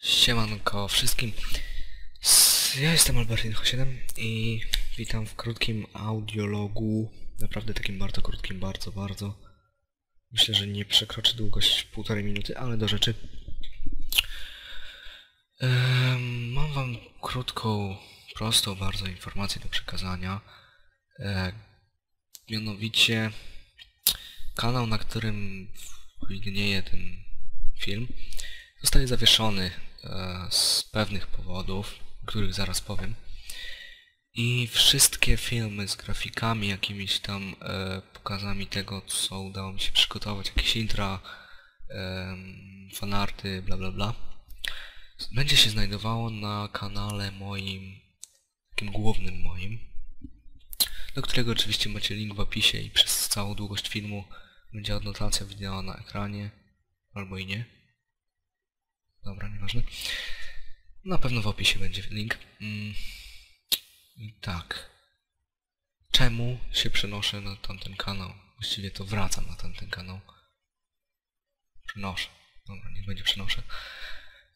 Siemanko wszystkim. Ja jestem Albertin7 i witam w krótkim audiologu. Naprawdę takim bardzo krótkim, bardzo, bardzo. Myślę, że nie przekroczy długość półtorej minuty, ale do rzeczy. Em, mam wam krótką, prostą bardzo informację do przekazania. E, mianowicie kanał, na którym widnieje ten film, zostaje zawieszony z pewnych powodów, o których zaraz powiem. I wszystkie filmy z grafikami, jakimiś tam e, pokazami tego, co udało mi się przygotować, jakieś intra, em, fanarty, bla bla bla, będzie się znajdowało na kanale moim, takim głównym moim, do którego oczywiście macie link w opisie i przez całą długość filmu będzie adnotacja wideo na ekranie, albo i nie. Dobra, nieważne. Na pewno w opisie będzie link. Mm. I tak. Czemu się przenoszę na tamten kanał? Właściwie to wracam na tamten kanał. Przenoszę. Dobra, niech będzie przenoszę.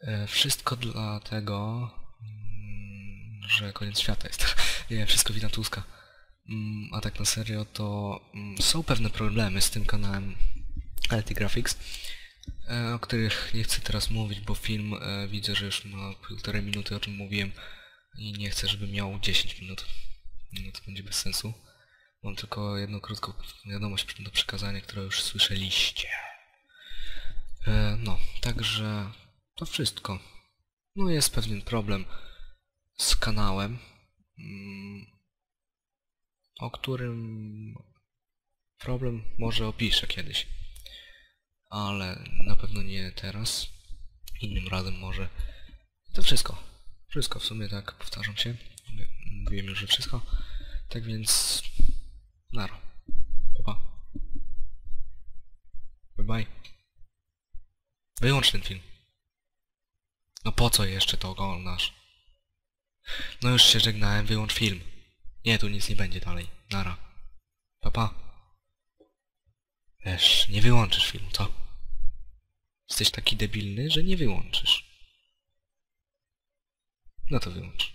E, wszystko dlatego, mm, że koniec świata jest. Nie, wszystko wina Tuska. Mm, a tak na serio to są pewne problemy z tym kanałem LT Graphics, o których nie chcę teraz mówić, bo film e, widzę, że już ma półtorej minuty, o czym mówiłem i nie chcę, żeby miał 10 minut. No to będzie bez sensu. Mam tylko jedną krótką wiadomość do przekazania, którą już słyszeliście. E, no, także to wszystko. No jest pewien problem z kanałem, mm, o którym problem może opiszę kiedyś. Ale na pewno nie teraz. Innym razem może. To wszystko. Wszystko w sumie tak, powtarzam się. Mówiłem już, że wszystko. Tak więc... Nara. Pa. Bye bye. Wyłącz ten film. No po co jeszcze to oglądasz? No już się żegnałem, wyłącz film. Nie, tu nic nie będzie dalej. Nara. Papa. Pa. Wiesz, nie wyłączysz filmu, co? Jesteś taki debilny, że nie wyłączysz. No to wyłącz.